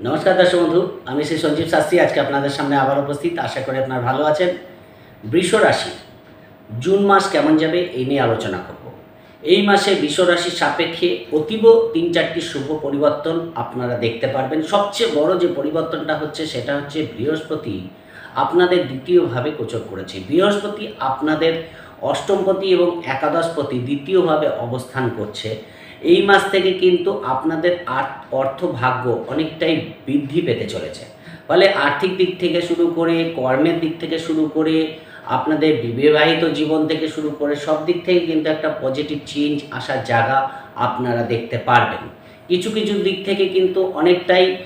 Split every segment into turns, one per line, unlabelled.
নমস্কার দর্শক বন্ধু, আমি শ্রী সঞ্জীব শাস্ত্রী। আজকে আপনাদের সামনে আবার উপস্থিত। আশা করি আপনার ভালো আছেন। বৃষ রাশি, জুন মাস কেমন যাবে এই নিয়ে আলোচনা করব। এই মাসে বৃষ রাশির সাপেক্ষে অতীব তিন চারটি শুভ পরিবর্তন আপনারা দেখতে পারবেন। সবচেয়ে বড় যে পরিবর্তনটা হচ্ছে সেটা হচ্ছে বৃহস্পতি আপনাদের দ্বিতীয়ভাবে গোচর করেছে। বৃহস্পতি আপনাদের অষ্টমপতি এবং একাদশপতি দ্বিতীয়ভাবে অবস্থান করছে। এই মাস থেকে কিন্তু আপনাদের অর্থ ভাগ্য অনেকটাই বৃদ্ধি পেতে চলেছে। ফলে আর্থিক দিক থেকে শুরু করে, কর্মের দিক থেকে শুরু করে, আপনাদের বিবাহিত জীবন থেকে শুরু করে, সব দিক থেকে কিন্তু একটা পজিটিভ চেঞ্জ আসার জায়গা আপনারা দেখতে পারবেন। কিছু কিছু দিক থেকে কিন্তু অনেকটাই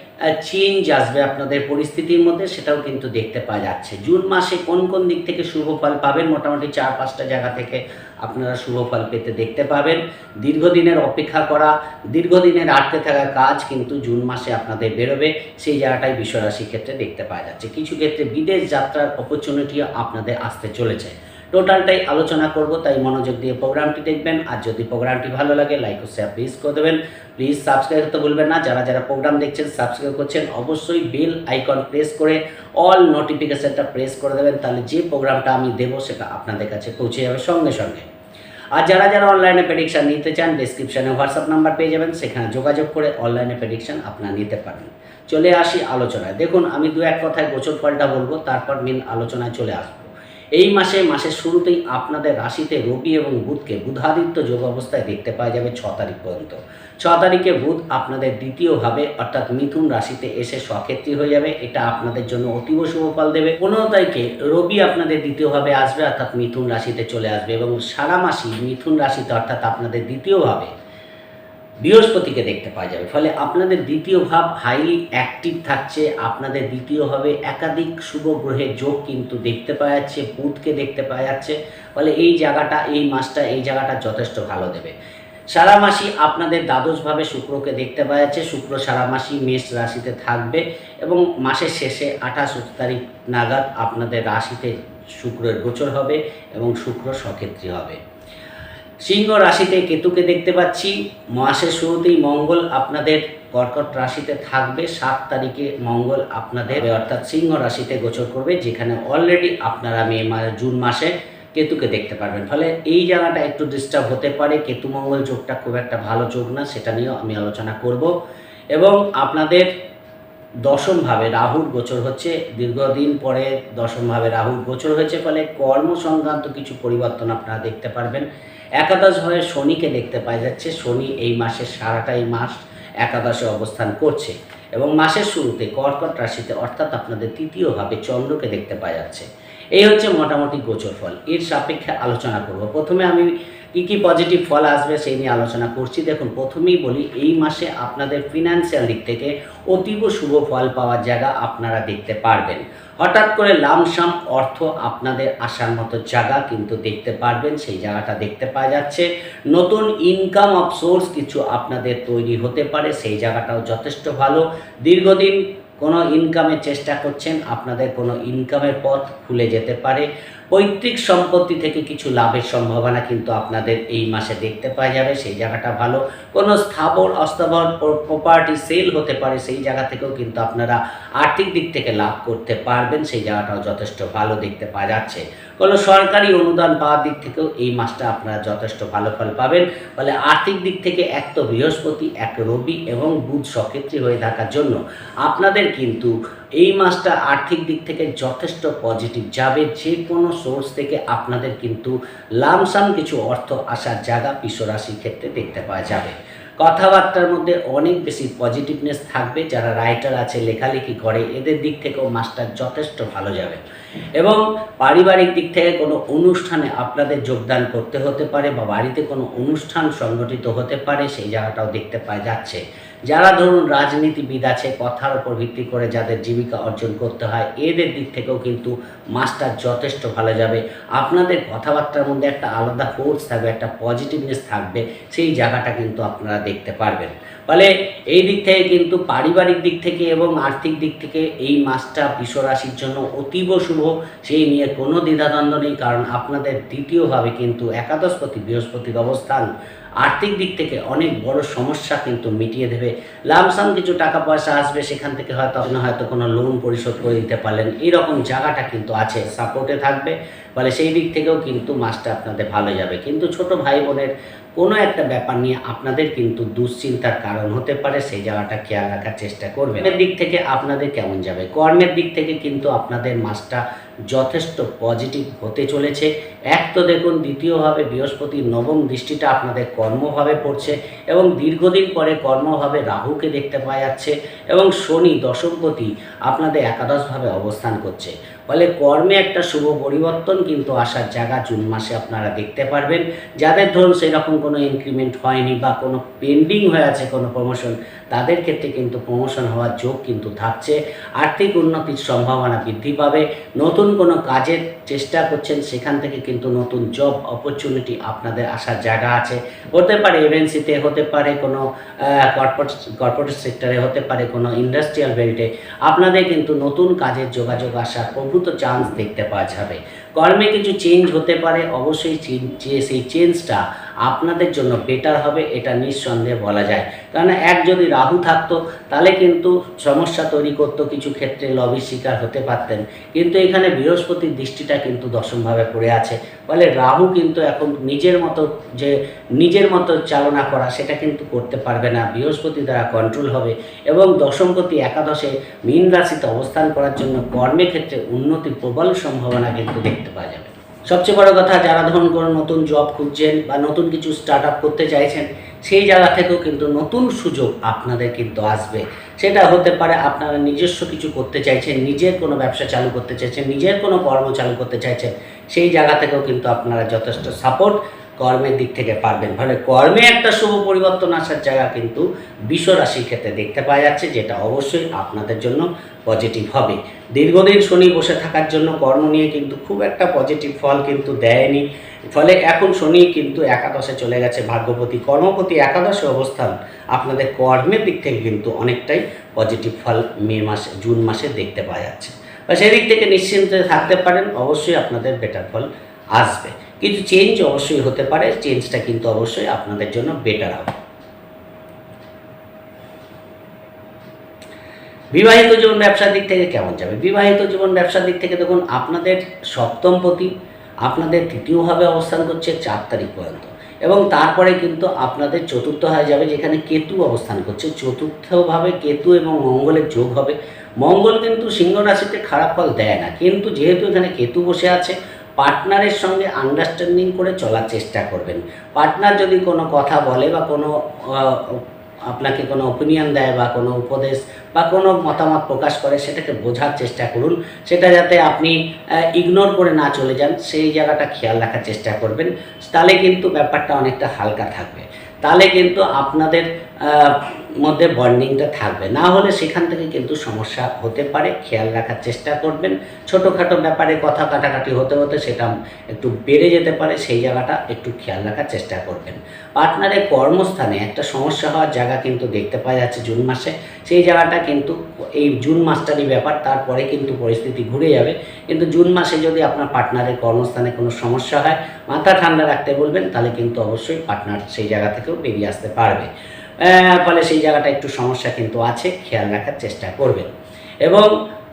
চেঞ্জ আসবে আপনাদের পরিস্থিতির মধ্যে, সেটাও কিন্তু দেখতে পাওয়া যাচ্ছে। জুন মাসে কোন কোন দিক থেকে শুভ ফল পাবেন, মোটামুটি চার, পাঁচটা জায়গা থেকে আপনারা শুভ ফল পেতে দেখতে পাবেন। দীর্ঘদিনের অপেক্ষা করা, দীর্ঘদিনের আটকে থাকা কাজ কিন্তু জুন মাসে আপনাদের বেরোবে, সেই জায়গাটাই বিশ্বরাশির ক্ষেত্রে দেখতে পাওয়া যাচ্ছে। কিছু ক্ষেত্রে বিদেশ যাত্রার অপরচুনিটিও আপনাদের আসতে চলেছে। টোটালটাই আলোচনা করব, তাই মনোযোগ দিয়ে প্রোগ্রামটি দেখবেন। আর যদি প্রোগ্রামটি ভালো লাগে লাইক ও শেয়ার প্লিজ করে দেবেন। প্লিজ সাবস্ক্রাইব করতে ভুলবেন না। যারা যারা প্রোগ্রাম দেখছেন সাবস্ক্রাইব করছেন, অবশ্যই বেল আইকন প্রেস করে অল নোটিফিকেশনটা প্রেস করে দেবেন। তাহলে যে প্রোগ্রামটা আমি দেবো, সেটা আপনাদের কাছে পৌঁছে যাবে সঙ্গে সঙ্গে। আর যারা যারা অনলাইনে প্রেডিকশান নিতে চান ডিসক্রিপশানে হোয়াটসঅ্যাপ নাম্বার পেয়ে যাবেন। সেখানে যোগাযোগ করে অনলাইনে প্রেডিকশান আপনারা নিতে পারেন। চলে আসি আলোচনায়। দেখুন, আমি দু এক কথায় গোচর ফলটা বলব, তারপর মেন আলোচনায় চলে আসব। এই মাসে, মাসের শুরুতেই আপনাদের রাশিতে রবি এবং বুধকে বুধাদিত্য যোগ অবস্থায় দেখতে পাওয়া যাবে ছ তারিখ পর্যন্ত। ছ তারিখে বুধ আপনাদের দ্বিতীয়ভাবে অর্থাৎ মিথুন রাশিতে এসে স্বক্ষেত্রী হয়ে যাবে। এটা আপনাদের জন্য অতীব শুভ ফল দেবে। পনেরো তারিখে রবি আপনাদের দ্বিতীয়ভাবে আসবে, অর্থাৎ মিথুন রাশিতে চলে আসবে এবং সারা মাসই মিথুন রাশিতে, অর্থাৎ আপনাদের দ্বিতীয়ভাবে বৃহস্পতিকে দেখতে পাওয়া যাবে। ফলে আপনাদের দ্বিতীয় ভাব হাইলি অ্যাক্টিভ থাকছে, আপনাদের দ্বিতীয়ভাবে একাধিক শুভ গ্রহের যোগ কিন্তু দেখতে পাওয়া যাচ্ছে, বুধকে দেখতে পাওয়া যাচ্ছে। ফলে এই জায়গাটা, এই মাসটা, এই জায়গাটা যথেষ্ট ভালো দেবে। সারা মাসই আপনাদের দ্বাদশভাবে শুক্রকে দেখতে পাওয়া যাচ্ছে। শুক্র সারা মাসই মেষ রাশিতে থাকবে এবং মাসের শেষে আঠাশ তারিখ নাগাদ আপনাদের রাশিতে শুক্রের গোচর হবে এবং শুক্র সক্ষেত্রী হবে। সিংহ রাশিতে কেতুকে দেখতে পাচ্ছি। মাসের শুরুতেই মঙ্গল আপনাদের কর্কট রাশিতে থাকবে। সাত তারিখে মঙ্গল আপনাদের অর্থাৎ সিংহ রাশিতে গোচর করবে, যেখানে অলরেডি আপনারা মে মাস জুন মাসে কেতুকে দেখতে পারবেন। ফলে এই জায়গাটা একটু ডিস্টার্ব হতে পারে। কেতু মঙ্গল যোগটা খুব একটা ভালো যোগ না, সেটা নিয়েও আমি আলোচনা করব। এবং আপনাদের দশমভাবে রাহুর গোচর হচ্ছে। দীর্ঘদিন পরে দশমভাবে রাহুর গোচর হয়েছে। ফলে কর্ম সংক্রান্ত কিছু পরিবর্তন আপনারা দেখতে পারবেন। একাদশ ভাবে শনিকে দেখতে পাওয়া যাচ্ছে। শনি এই মাসের সারাটাই মাস একাদশে অবস্থান করছে এবং মাসের শুরুতে কর্কট রাশিতে, অর্থাৎ আপনাদের তৃতীয়ভাবে চন্দ্রকে দেখতে পাওয়া যাচ্ছে। এই হচ্ছে মোটামুটি গোচর ফল এর সাপেক্ষে আলোচনা করব। প্রথমে আমি কী কী পজিটিভ ফল আসবে সেই নিয়ে আলোচনা করছি। দেখুন, প্রথমেই বলি, এই মাসে আপনাদের ফিনান্সিয়াল দিক থেকে অতীব শুভ ফল পাওয়ার জায়গা আপনারা দেখতে পারবেন। হঠাৎ করে লামসাম অর্থ আপনাদের আসার মতো জায়গা কিন্তু দেখতে পারবেন, সেই জায়গাটা দেখতে পাওয়া যাচ্ছে। নতুন ইনকাম অফ সোর্স কিছু আপনাদের তৈরি হতে পারে, সেই জায়গাটাও যথেষ্ট ভালো। দীর্ঘদিন কোনো ইনকামের চেষ্টা করছেন, আপনাদের কোনো ইনকামের পথ খুলে যেতে পারে। পৈতৃক সম্পত্তি থেকে কিছু লাভের সম্ভাবনা কিন্তু আপনাদের এই মাসে দেখতে পাওয়া যাবে। সেই জায়গাটা ভালো। কোনো স্থাবর, অস্থাবর প্রপার্টি সেল হতে পারে, সেই জায়গা থেকেও কিন্তু আপনারা আর্থিক দিক থেকে লাভ করতে পারবেন। সেই জায়গাটাও যথেষ্ট ভালো দেখতে পাওয়া যাচ্ছে। কোনো সরকারি অনুদান পাওয়ার দিক থেকেও এই মাসটা আপনারা যথেষ্ট ভালো ফল পাবেন। ফলে আর্থিক দিক থেকে এক তো বৃহস্পতি, এক রবি এবং বুধ সক্ষেত্রী হয়ে থাকার জন্য আপনাদের কিন্তু এই মাসটা আর্থিক দিক থেকে যথেষ্ট পজিটিভ যাবে যে কোনো সোর্স থেকে আপনাদের কিন্তু লামসাম কিছু অর্থ আসার জায়গা বিশ্বরাশির ক্ষেত্রে দেখতে পাওয়া যাবে। কথাবার্তার মধ্যে অনেক বেশি পজিটিভনেস থাকবে। যারা রাইটার আছে, লেখালেখি করে, এদের দিক থেকেও মাসটা যথেষ্ট ভালো যাবে। এবং পারিবারিক দিক থেকে কোনো অনুষ্ঠানে আপনাদের যোগদান করতে হতে পারে বা বাড়িতে কোনো অনুষ্ঠান সংগঠিত হতে পারে, সেই জায়গাটাও দেখতে পাওয়া যাচ্ছে। যারা ধরুন রাজনীতিবিদ আছে, কথার উপর ভিত্তি করে যাদের জীবিকা অর্জন করতে হয়, এদের দিক থেকেও কিন্তু মাসটা যথেষ্ট ভালো যাবে। আপনাদের কথাবার্তার মধ্যে একটা আলাদা ফোর্স থাকবে, একটা পজিটিভনেস থাকবে, সেই জায়গাটা কিন্তু আপনারা দেখতে পারবেন। ফলে এই দিক থেকে কিন্তু পারিবারিক দিক থেকে এবং আর্থিক দিক থেকে এই মাসটা বিশ্বরাশির জন্য অতীব শুভ, সেই নিয়ে কোনো দ্বিধাদ্বন্দ্ব নেই, কারণ আপনাদের দ্বিতীয়ভাবে কিন্তু একাদশপতি বৃহস্পতির অবস্থান আর্থিক দিক থেকে অনেক বড় সমস্যা কিন্তু মিটিয়ে দেবে। লামসাম কিছু টাকা পয়সা আসবে সেখান থেকে হয়তো আপনি হয়তো কোনো লোন পরিশোধ করে দিতে পারলেন। এইরকম জায়গাটা কিন্তু আছে সাপোর্টে থাকবে। ফলে সেই দিক থেকেও কিন্তু মাসটা আপনাদের ভালো যাবে। কিন্তু ছোট ভাই বোনের কোনো একটা ব্যাপার নিয়ে আপনাদের কিন্তু দুশ্চিন্তার কারণ হতে পারে, সেই জায়গাটা খেয়াল রাখার চেষ্টা করবেন। দিক থেকে আপনাদের কেমন যাবে? কর্মের দিক থেকে কিন্তু আপনাদের মাসটা যথেষ্ট পজিটিভ হতে চলেছে। এক তো দেখুন, দ্বিতীয়ভাবে বৃহস্পতি নবম দৃষ্টিটা আপনাদের কর্মভাবে পড়ছে এবং দীর্ঘদিন পরে কর্মভাবে রাহুকে দেখতে পাওয়া যাচ্ছে এবং শনি দশমপতি আপনাদের একাদশভাবে অবস্থান করছে। ফলে কর্মে একটা শুভ পরিবর্তন কিন্তু আসার জায়গা জুন মাসে আপনারা দেখতে পারবেন। যাদের ধরুন সেরকম কোনো ইনক্রিমেন্ট হয়নি বা কোনো পেন্ডিং হয়ে আছে কোনো প্রমোশন তাদের ক্ষেত্রে কিন্তু প্রমোশন হওয়ার যোগ কিন্তু থাকছে। আর্থিক উন্নতির সম্ভাবনা বৃদ্ধি পাবে। নতুন কোনো কাজের চেষ্টা করছেন, সেখান থেকে কিন্তু নতুন জব অপরচুনিটি আপনাদের আসার জায়গা আছে। হতে পারে এমএনসিতে হতে পারে কোনো কর্পোরেট কর্পোরেট সেক্টরে হতে পারে কোনো ইন্ডাস্ট্রিয়াল বেল্টে আপনাদের কিন্তু নতুন কাজের যোগাযোগ আসার প্রভূত চান্স দেখতে পাওয়া যাবে। কর্মে কিছু চেঞ্জ হতে পারে, অবশ্যই সেই চেঞ্জটা আপনাদের জন্য বেটার হবে, এটা নিঃসন্দেহে বলা যায়। কারণ এক যদি রাহু থাকতো, তাহলে কিন্তু সমস্যা তৈরি করতো, কিছু ক্ষেত্রে লবির শিকার হতে পারতেন। কিন্তু এখানে বৃহস্পতির দৃষ্টিটা কিন্তু দশমভাবে পড়ে আছে। ফলে রাহু কিন্তু এখন নিজের মতো যে, নিজের মতো চালনা করা, সেটা কিন্তু করতে পারবে না। বৃহস্পতি দ্বারা কন্ট্রোল হবে এবং দশমপতি একাদশে মীন রাশিতে অবস্থান করার জন্য কর্মের ক্ষেত্রে উন্নতির প্রবল সম্ভাবনা কিন্তু দেখতে পাওয়া যাবে। সবচেয়ে বড় কথা, যারা ধরুন কোনো নতুন জব খুঁজছেন বা নতুন কিছু স্টার্ট আপ করতে চাইছেন, সেই জায়গা থেকেও কিন্তু নতুন সুযোগ আপনাদের কিন্তু আসবে। সেটা হতে পারে আপনারা নিজস্ব কিছু করতে চাইছেন, নিজের কোনো ব্যবসা চালু করতে চাইছেন, নিজের কোনো কর্ম চালু করতে চাইছেন, সেই জায়গা থেকেও কিন্তু আপনারা যথেষ্ট সাপোর্ট কর্মের দিক থেকে পারবেন। ফলে কর্মে একটা শুভ পরিবর্তন আসার জায়গা কিন্তু বিশ্ব রাশির ক্ষেত্রে দেখতে পাওয়া যাচ্ছে, যেটা অবশ্যই আপনাদের জন্য পজিটিভ হবে। দীর্ঘদিন শনি বসে থাকার জন্য কর্ম নিয়ে কিন্তু খুব একটা পজিটিভ ফল কিন্তু দেয়নি। ফলে এখন শনি কিন্তু একাদশে চলে গেছে, ভাগ্যপতি কর্মপতি একাদশে অবস্থান আপনাদের কর্মের দিক থেকে কিন্তু অনেকটাই পজিটিভ ফল মে মাসে, জুন মাসে দেখতে পাওয়া যাচ্ছে। বা সেদিক থেকে নিশ্চিন্তে থাকতে পারেন, অবশ্যই আপনাদের বেটার ফল আসবে। কিছু চেঞ্জ অবশ্যই হতে পারে চেঞ্জটা কিন্তু অবশ্যই আপনাদের জন্য বেটার হবে। বিবাহিত জীবন ব্যবসার দিক থেকে কেমন যাবে? বিবাহিত জীবন ব্যবসার দিক থেকে দেখুন, আপনাদের সপ্তমপতি আপনাদের তৃতীয়ভাবে অবস্থান করছে চার তারিখ পর্যন্ত। এবং তারপরে কিন্তু আপনাদের চতুর্থ হয়ে যাবে, যেখানে কেতু অবস্থান করছে। চতুর্থভাবে কেতু এবং মঙ্গলের যোগ হবে। মঙ্গল কিন্তু সিংহ রাশিতে খারাপ ফল দেয় না। কিন্তু যেহেতু এখানে কেতু বসে আছে পার্টনারের সঙ্গে আন্ডারস্ট্যান্ডিং করে চলার চেষ্টা করবেন। পার্টনার যদি কোনো কথা বলে বা কোনো আপনাকে কোনো ওপিনিয়ন দেয় বা কোনো উপদেশ বা কোনো মতামত প্রকাশ করে, সেটাকে বোঝার চেষ্টা করুন। সেটা যাতে আপনি ইগনোর করে না চলে যান, সেই জায়গাটা খেয়াল রাখার চেষ্টা করবেন। তাহলে কিন্তু ব্যাপারটা অনেকটা হালকা থাকবে। তাহলে কিন্তু আপনাদের মধ্যে বন্ডিংটা থাকবে। না হলে সেখান থেকে কিন্তু সমস্যা হতে পারে। খেয়াল রাখার চেষ্টা করবেন। ছোটোখাটো ব্যাপারে কথা কাটাকাটি হতে হতে সেটা একটু বেড়ে যেতে পারে। সেই জায়গাটা একটু খেয়াল রাখার চেষ্টা করবেন। পার্টনারের কর্মস্থানে একটা সমস্যা হওয়ার জায়গা কিন্তু দেখতে পাওয়া যাচ্ছে জুন মাসে। সেই জায়গাটা কিন্তু এই জুন মাসটারই ব্যাপার। তারপরে কিন্তু পরিস্থিতি ঘুরে যাবে। কিন্তু জুন মাসে যদি আপনার পার্টনারের কর্মস্থানে কোনো সমস্যা হয়, মাথা ঠান্ডা রাখতে বলবেন, তাহলে কিন্তু অবশ্যই পার্টনার সেই জায়গা থেকেও বেরিয়ে আসতে পারবে। ফলে সেই জায়গাটা একটু সমস্যা কিন্তু আছে, খেয়াল রাখার চেষ্টা করবেন। এবং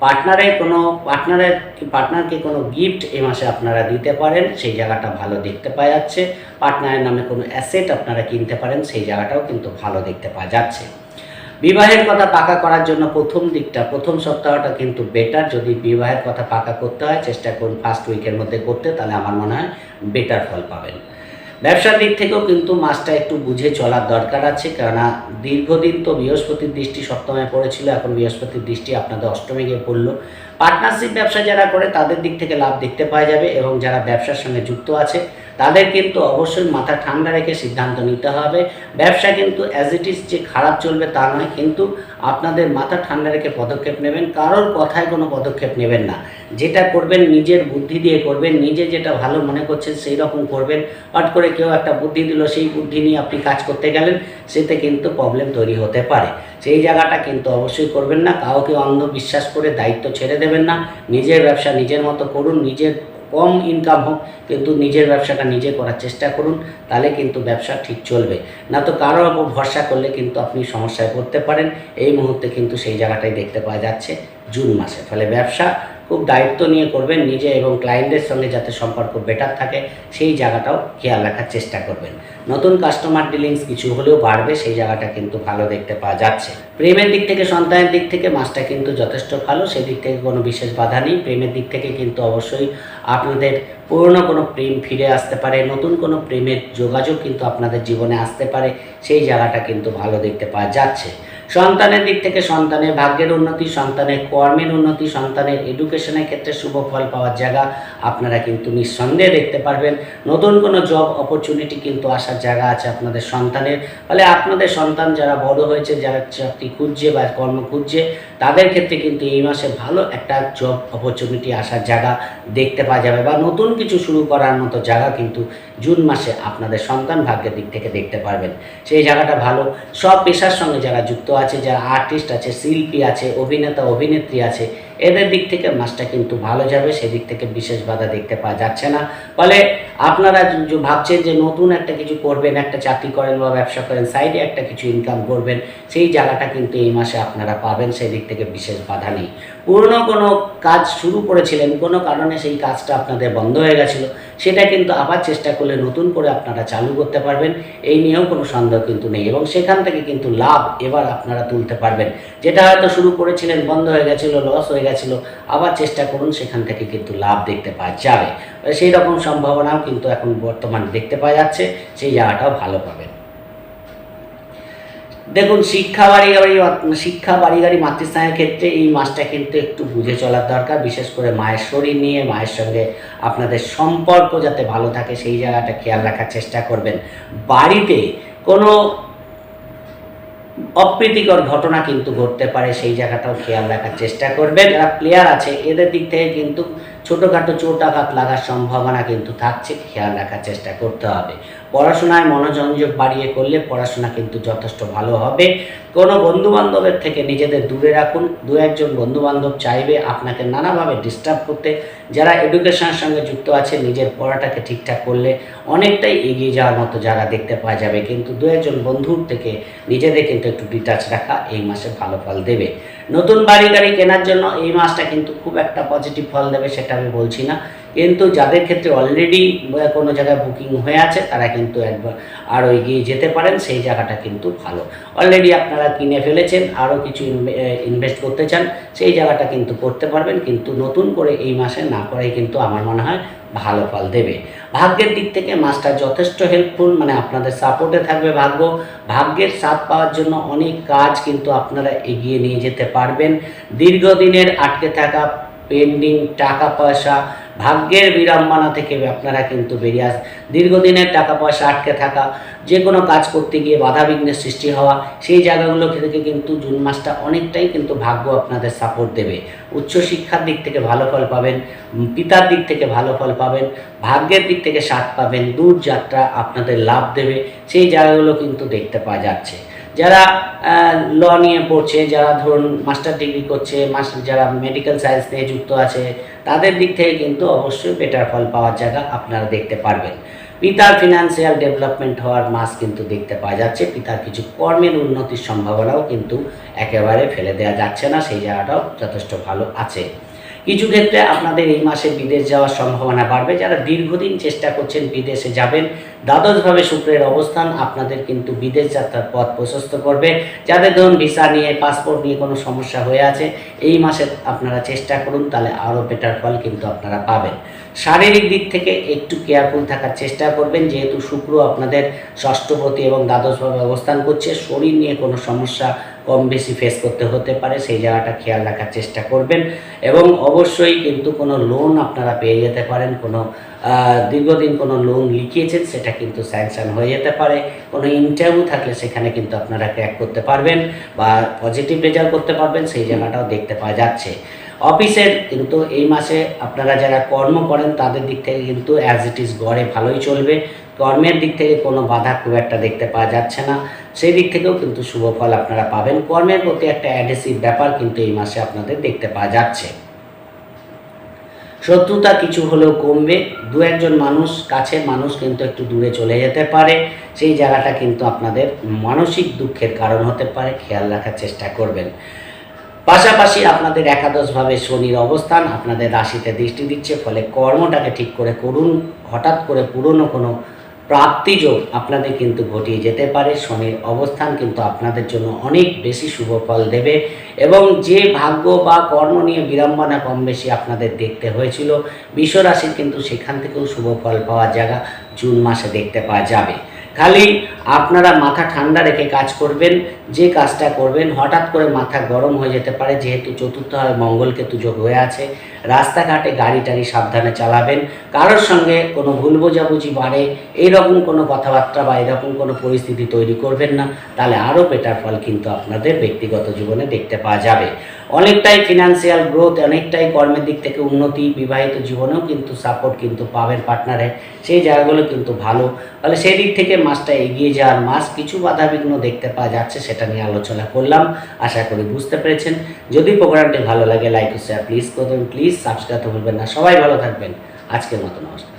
পার্টনারের কোনো পার্টনারের পার্টনারকে কোনো গিফট এই মাসে আপনারা দিতে পারেন, সেই জায়গাটা ভালো দেখতে পাওয়া যাচ্ছে। পার্টনারের নামে কোনো অ্যাসেট আপনারা কিনতে পারেন, সেই জায়গাটাও কিন্তু ভালো দেখতে পাওয়া যাচ্ছে। বিবাহের কথা পাকা করার জন্য প্রথম দিকটা, প্রথম সপ্তাহটা কিন্তু বেটার যদি বিবাহের কথা পাকা করতে হয়, চেষ্টা করুন ফার্স্ট উইকের মধ্যে করতে, তাহলে আমার মনে হয় বেটার ফল পাবেন। ব্যবসার দিক থেকেও কিন্তু মাছটা একটু বুঝে চলার দরকার আছে, কেননা দীর্ঘদিন তো বৃহস্পতির দৃষ্টি সপ্তমে পড়েছিল, এখন বৃহস্পতির দৃষ্টি আপনাদের অষ্টমে গিয়ে পড়ল। পার্টনারশিপ ব্যবসা যারা করে, তাদের দিক থেকে লাভ দেখতে পাওয়া যাবে এবং যারা ব্যবসার সঙ্গে যুক্ত আছে তাদের কিন্তু অবশ্যই মাথা ঠান্ডা রেখে সিদ্ধান্ত নিতে হবে। ব্যবসা কিন্তু অ্যাজ ইট ইজ যে খারাপ চলবে তা নয়, কিন্তু আপনাদের মাথা ঠান্ডা রেখে পদক্ষেপ নেবেন, কারোর কথায় কোনো পদক্ষেপ নেবেন না। যেটা করবেন, নিজের বুদ্ধি দিয়ে করবেন, নিজে যেটা ভালো মনে করছেন সেই রকম করবেন। হট করে কেউ একটা বুদ্ধি দিল, সেই বুদ্ধি নিয়ে আপনি কাজ করতে গেলেন, সেতে কিন্তু প্রবলেম তৈরি হতে পারে। সেই জায়গাটা কিন্তু অবশ্যই করবেন না, কাউকে অন্ধবিশ্বাস করে দায়িত্ব ছেড়ে দেবেন না। নিজের ব্যবসা নিজের মতো করুন, নিজের কম ইনকাম হোক, কিন্তু নিজের ব্যবসাটা নিজে করার চেষ্টা করুন, তাহলে কিন্তু ব্যবসা ঠিক চলবে। না তো কারোর ওপর ভরসা করলে কিন্তু আপনি সমস্যায় পড়তে পারেন। এই মুহূর্তে কিন্তু সেই জায়গাটাই দেখতে পাওয়া যাচ্ছে, জুন মাসে। ফলে ব্যবসা খুব দায়িত্ব নিয়ে করবেন নিজে এবং ক্লায়েন্টের সঙ্গে যাতে সম্পর্ক বেটার থাকে, সেই জায়গাটাও খেয়াল রাখার চেষ্টা করবেন। নতুন কাস্টমার ডিলিংস কিছু হলেও বাড়বে, সেই জায়গাটা কিন্তু ভালো দেখতে পাওয়া যাচ্ছে। প্রেমের দিক থেকে, সন্তানের দিক থেকে মাসটা কিন্তু যথেষ্ট ভালো, সেদিক থেকে কোনো বিশেষ বাধা নেই। প্রেমের দিক থেকে কিন্তু অবশ্যই আপনাদের পুরনো কোনো প্রেম ফিরে আসতে পারে, নতুন কোনো প্রেমের যোগাযোগ কিন্তু আপনাদের জীবনে আসতে পারে, সেই জায়গাটা কিন্তু ভালো দেখতে পাওয়া যাচ্ছে। সন্তানের দিক থেকে সন্তানের ভাগ্যের উন্নতি, সন্তানের কর্মের উন্নতি, সন্তানের এডুকেশনের ক্ষেত্রে শুভ ফল পাওয়ার জায়গা আপনারা কিন্তু নিঃসন্দেহে দেখতে পারবেন। নতুন কোনো জব অপরচুনিটি কিন্তু আসার জায়গা আছে আপনাদের সন্তানের। ফলে আপনাদের সন্তান যারা বড় হয়েছে, যারা চাকরি খুঁজছে বা কর্ম খুঁজছে, তাদের ক্ষেত্রে কিন্তু এই মাসে ভালো একটা জব অপরচুনিটি আসার জায়গা দেখতে পাওয়া যাবে বা নতুন কিছু শুরু করার মতো জায়গা কিন্তু জুন মাসে আপনাদের সন্তান ভাগ্যের দিক থেকে দেখতে পারবেন। সেই জায়গাটা ভালো। সব পেশার সঙ্গে যারা যুক্ত আছে, যারা আর্টিস্ট আছে, শিল্পী আছে, অভিনেতা, অভিনেত্রী আছে, এদের দিক থেকে মাসটা কিন্তু ভালো যাবে, সেদিক থেকে বিশেষ বাধা দেখতে পাওয়া যাচ্ছে না। ফলে আপনারা ভাবছেন যে নতুন একটা কিছু করবেন, একটা চাকরি করেন বা ব্যবসা করেন সাইডে একটা কিছু ইনকাম করবেন, সেই জায়গাটা কিন্তু এই মাসে আপনারা পাবেন, সেদিক থেকে বিশেষ বাধা নেই। পুরনো কোনো কাজ শুরু করেছিলেন, কোনো কারণে সেই কাজটা আপনাদের বন্ধ হয়ে গেছিল, সেটা কিন্তু আবার চেষ্টা করলে নতুন করে আপনারা চালু করতে পারবেন, এই নিয়েও কোনো সন্দেহ কিন্তু নেই এবং সেখান থেকে কিন্তু লাভ এবার আপনারা তুলতে পারবেন। যেটা হয়তো শুরু করেছিলেন, বন্ধ হয়ে গেছিল লস হয়ে গেছিল, আবার চেষ্টা করুন, সেখান থেকে কিন্তু লাভ দেখতে পাওয়া যাবে। সেই রকম সম্ভাবনাও কিন্তু এখন বর্তমানে দেখতে পাওয়া যাচ্ছে, সেই জায়গাটাও ভালো পাবেন। দেখুন, শিক্ষা বাড়ি শিক্ষা বাড়ি গাড়ি মাতৃস্থানের ক্ষেত্রে এই মাসটা কিন্তু একটু বুঝে চলার দরকার, বিশেষ করে মায়ের শরীর নিয়ে, মায়ের সঙ্গে আপনাদের সম্পর্ক যাতে ভালো থাকে সেই জায়গাটা খেয়াল রাখার চেষ্টা করবেন। বাড়িতে কোনো অপ্রীতিকর ঘটনা কিন্তু ঘটতে পারে, সেই জায়গাটাও খেয়াল রাখার চেষ্টা করবেন। যারা প্লেয়ার আছে, এদের দিক থেকে কিন্তু ছোটোখাটো চোট আঘাত লাগার সম্ভাবনা কিন্তু থাকছে, খেয়াল রাখার চেষ্টা করতে হবে। পড়াশোনায় মনোসংযোগ বাড়িয়ে করলে পড়াশোনা কিন্তু যথেষ্ট ভালো হবে। কোনো বন্ধুবান্ধবের থেকে নিজেদের দূরে রাখুন। দু একজন বন্ধুবান্ধব চাইবে আপনাকে নানাভাবে ডিস্টার্ব করতে। যারা এডুকেশনের সঙ্গে যুক্ত আছে, নিজের পড়াটাকে ঠিকঠাক করলে অনেকটাই এগিয়ে যাওয়ার মতো জায়গা দেখতে পাওয়া যাবে। কিন্তু দু একজন বন্ধুর থেকে নিজেদের কিন্তু একটু ডিটাচ রাখা এই মাসে ভালো ফল দেবে। নতুন বাড়ি গাড়ি কেনার জন্য এই মাসটা কিন্তু খুব একটা পজিটিভ ফল দেবে সেটা আমি বলছি না। কিন্তু যাদের ক্ষেত্রে অলরেডি কোনো জায়গায় বুকিং হয়ে আছে, তারা কিন্তু একবার আরও এগিয়ে যেতে পারেন, সেই জায়গাটা কিন্তু ভালো। অলরেডি আপনারা কিনে ফেলেছেন, আরও কিছু ইনভেস্ট করতে চান, সেই জায়গাটা কিন্তু করতে পারবেন, কিন্তু নতুন করে এই মাসে না করাই কিন্তু আমার মনে হয় ভালো ফল দেবে। ভাগ্যের দিক থেকে মাসটা যথেষ্ট হেল্পফুল মানে আপনাদের সাপোর্টে থাকবে ভাগ্য। ভাগ্যের সাথ পাওয়ার জন্য অনেক কাজ কিন্তু আপনারা এগিয়ে নিয়ে যেতে পারবেন। দীর্ঘদিনের আটকে থাকা পেন্ডিং টাকা পয়সা ভাগ্যের বিড়ম্বনা থেকে আপনারা কিন্তু বেরিয়ে আস দীর্ঘদিনের টাকা পয়সা আটকে থাকা, যে কোনো কাজ করতে গিয়ে বাধা বিঘ্নের সৃষ্টি হওয়া, সেই জায়গাগুলো থেকে কিন্তু জুন মাসটা অনেকটাই কিন্তু ভাগ্য আপনাদের সাপোর্ট দেবে। উচ্চশিক্ষার দিক থেকে ভালো ফল পাবেন, পিতার দিক থেকে ভালো ফল পাবেন, ভাগ্যের দিক থেকে সাথ পাবেন, দূর যাত্রা আপনাদের লাভ দেবে, সেই জায়গাগুলো কিন্তু দেখতে পাওয়া যাচ্ছে। যারা ল নিয়ে পড়ছে, যারা ধরুন মাস্টার ডিগ্রি করছে যারা মেডিকেল সায়েন্স নিয়ে যুক্ত আছে, তাদের দিক থেকে কিন্তু অবশ্যই বেটার ফল পাওয়ার জায়গা আপনারা দেখতে পারবেন। পিতার ফিনান্সিয়াল ডেভেলপমেন্ট হওয়ার মাস কিন্তু দেখতে পাওয়া যাচ্ছে। পিতার কিছু কর্মের উন্নতির সম্ভাবনাও কিন্তু একেবারে ফেলে দেওয়া যাচ্ছে না, সেই জায়গাটাও যথেষ্ট ভালো আছে। কিছু ক্ষেত্রে আপনাদের এই মাসে বিদেশ যাওয়ার সম্ভাবনা বাড়বে। যারা দীর্ঘদিন চেষ্টা করছেন বিদেশে যাবেন, দ্বাদশভাবে শুক্রের অবস্থান আপনাদের কিন্তু বিদেশ যাত্রার পথ প্রশস্ত করবে। যাদের ধরুন ভিসা নিয়ে, পাসপোর্ট নিয়ে কোনো সমস্যা হয়ে আছে, এই মাসে আপনারা চেষ্টা করুন, তাহলে আরও বেটার ফল কিন্তু আপনারা পাবেন। শারীরিক দিক থেকে একটু কেয়ারফুল থাকার চেষ্টা করবেন, যেহেতু শুক্র আপনাদের ষষ্ঠপতি এবং দ্বাদশভাবে অবস্থান করছে, শরীর নিয়ে কোনো সমস্যা কম বেশি ফেস করতে হতে পারে, সেই জায়গাটা খেয়াল রাখার চেষ্টা করবেন। এবং অবশ্যই কিন্তু কোনো লোন আপনারা পেয়ে যেতে পারেন, কোনো দীর্ঘদিন কোনো লোন লিখিয়েছেন, সেটা কিন্তু স্যাংশন হয়ে যেতে পারে। কোনো ইন্টারভিউ থাকলে সেখানে কিন্তু আপনারা ক্র্যাক করতে পারবেন বা পজিটিভ রেজাল্ট করতে পারবেন, সেই জায়গাটাও দেখতে পাওয়া যাচ্ছে। অফিসের কিন্তু এই মাসে আপনারা যারা কর্ম করেন, তাদের দিক থেকে কিন্তু অ্যাজ ইট ইজ গড়ে ভালোই চলবে। কর্মের দিক থেকে কোনো বাধা খুব একটা দেখতে পাওয়া যাচ্ছে না। সেই দিক থেকেও কিন্তু শুভ ফল আপনারা পাবেন। কর্মের প্রতি একটা অ্যাডেসিভ ব্যাপার কিন্তু এই মাসে আপনাদের দেখতে পাওয়া যাচ্ছে। শত্রুতা কিছু হলেও কমবে। দু একজন মানুষ, কাছের মানুষ কিন্তু একটু দূরে চলে যেতে পারে। সেই জায়গাটা কিন্তু আপনাদের মানসিক দুঃখের কারণ হতে পারে। খেয়াল রাখার চেষ্টা করবেন। পাশাপাশি আপনাদের একাদশভাবে শনির অবস্থান আপনাদের রাশিতে দৃষ্টি দিচ্ছে। ফলে কর্মটাকে ঠিক করে করুন। হঠাৎ করে পুরনো কোনো প্রাপ্তিযোগ আপনাদের কিন্তু ঘটিয়ে যেতে পারে। শনির অবস্থান কিন্তু আপনাদের জন্য অনেক বেশি শুভ ফল দেবে এবং যে ভাগ্য বা কর্ম নিয়ে বিড়ম্বনা কম বেশি আপনাদের দেখতে হয়েছিল, বিশ্বরাশির কিন্তু সেখান থেকেও শুভ ফল পাওয়ার জায়গা জুন মাসে দেখতে পাওয়া যাবে। খালি আপনারা মাথা ঠান্ডা রেখে কাজ করবেন, যে কাজটা করবেন, হঠাৎ করে মাথা গরম হয়ে যেতে পারে, যেহেতু চতুর্থভাবে মঙ্গলকেতু যোগ হয়ে আছে, রাস্তাঘাটে গাড়ি টাড়ি সাবধানে চালাবেন, কারোর সঙ্গে কোনো ভুল বোঝাবুঝি বাড়ে, এইরকম কোনো কথাবার্তা বা এরকম কোনো পরিস্থিতি তৈরি করবেন না, তাহলে আরও বেটার ফল কিন্তু আপনাদের ব্যক্তিগত জীবনে দেখতে পাওয়া যাবে। অনেকটাই ফিনান্সিয়াল গ্রোথ অনেকটাই কর্মের দিক থেকে উন্নতি, বিবাহিত জীবনেও কিন্তু সাপোর্ট কিন্তু পাবেন পার্টনারে সেই জায়গাগুলো কিন্তু ভালো। ফলে সেই দিক থেকে মাসটা এগিয়ে যাওয়ার মাস কিছু বাধাবিঘ্ন দেখতে পাওয়া যাচ্ছে, সেটা নিয়ে আলোচনা করলাম। আশা করি বুঝতে পেরেছেন। যদি প্রোগ্রামটি ভালো লাগে লাইক শেয়ার প্লিজ করবেন প্লিজ সাবস্ক্রাইব করবেন না। সবাই ভালো থাকবেন। আজকের মতো নমস্কার।